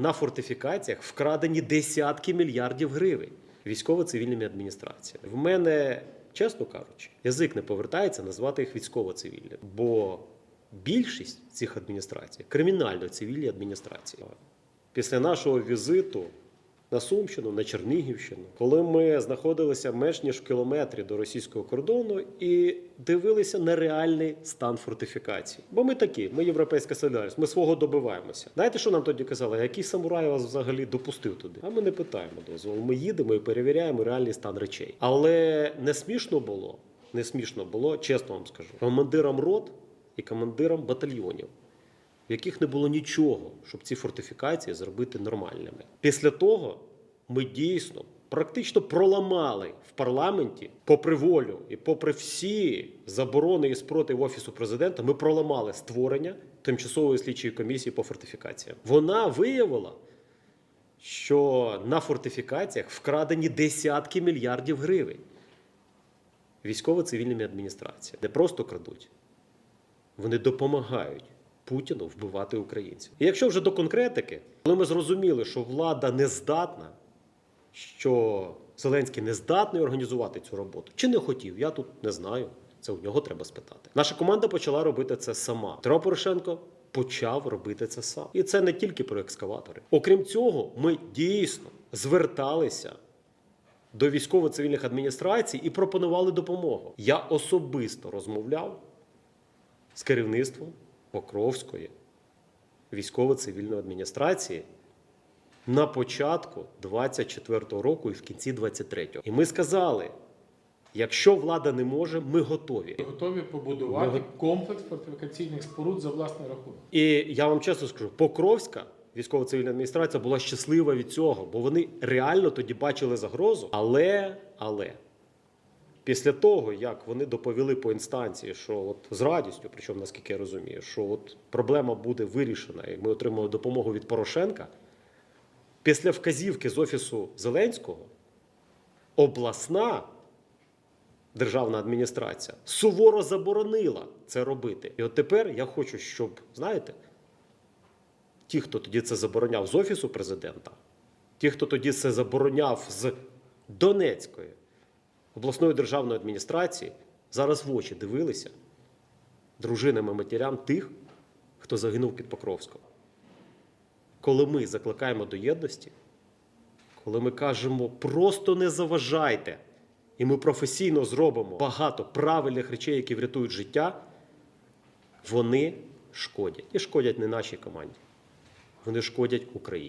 на фортифікаціях вкрадені десятки мільярдів гривень військово-цивільними адміністраціями. В мене, чесно кажучи, язик не повертається назвати їх військово-цивільними, бо більшість цих адміністрацій кримінально-цивільні адміністрації. Після нашого візиту на Сумщину, на Чернігівщину, коли ми знаходилися менш ніж в кілометрі до російського кордону і дивилися на реальний стан фортифікацій. Бо ми такі, ми європейська солідарність, ми свого добиваємося. Знаєте, що нам тоді казали? Який самурай вас взагалі допустив туди? А ми не питаємо дозволу. Ми їдемо і перевіряємо реальний стан речей. Але не смішно було, не смішно було, чесно вам скажу, командирам рот і командирам батальйонів в яких не було нічого, щоб ці фортифікації зробити нормальними. Після того ми дійсно практично проламали в парламенті, попри волю і попри всі заборони і спротив офісу президента, ми проламали створення тимчасової слідчої комісії по фортифікаціям. Вона виявила, що на фортифікаціях вкрадені десятки мільярдів гривень військово-цивільними адміністраціями, де просто крадуть. Вони допомагають Путіну вбивати українців. І якщо вже до конкретики, коли ми зрозуміли, що влада не здатна, що Зеленський не здатний організувати цю роботу, чи не хотів, я тут не знаю. Це у нього треба спитати. Наша команда почала робити це сама. Петро Порошенко почав робити це сам. І це не тільки про екскаватори. Окрім цього, ми дійсно зверталися до військово-цивільних адміністрацій і пропонували допомогу. Я особисто розмовляв з керівництвом Покровської військово-цивільної адміністрації на початку 24-го року і в кінці 23-го. І ми сказали: якщо влада не може, ми готові. Готові побудувати Ми комплекс фортифікаційних споруд за власний рахунок. І я вам чесно скажу, Покровська військово-цивільна адміністрація була щаслива від цього, бо вони реально тоді бачили загрозу. Але, але після того, як вони доповіли по інстанції, що от з радістю, причому наскільки я розумію, що от проблема буде вирішена, і ми отримали допомогу від Порошенка. Після вказівки з офісу Зеленського обласна державна адміністрація суворо заборонила це робити. І от тепер я хочу, щоб, знаєте, ті, хто тоді це забороняв з офісу президента, ті, хто тоді це забороняв з Донецької обласної державної адміністрації, зараз в очі дивилися дружинам і матерям тих, хто загинув під Покровськом. Коли ми закликаємо до єдності, коли ми кажемо просто не заважайте, і ми професійно зробимо багато правильних речей, які врятують життя, вони шкодять. І шкодять не нашій команді. Вони шкодять Україні.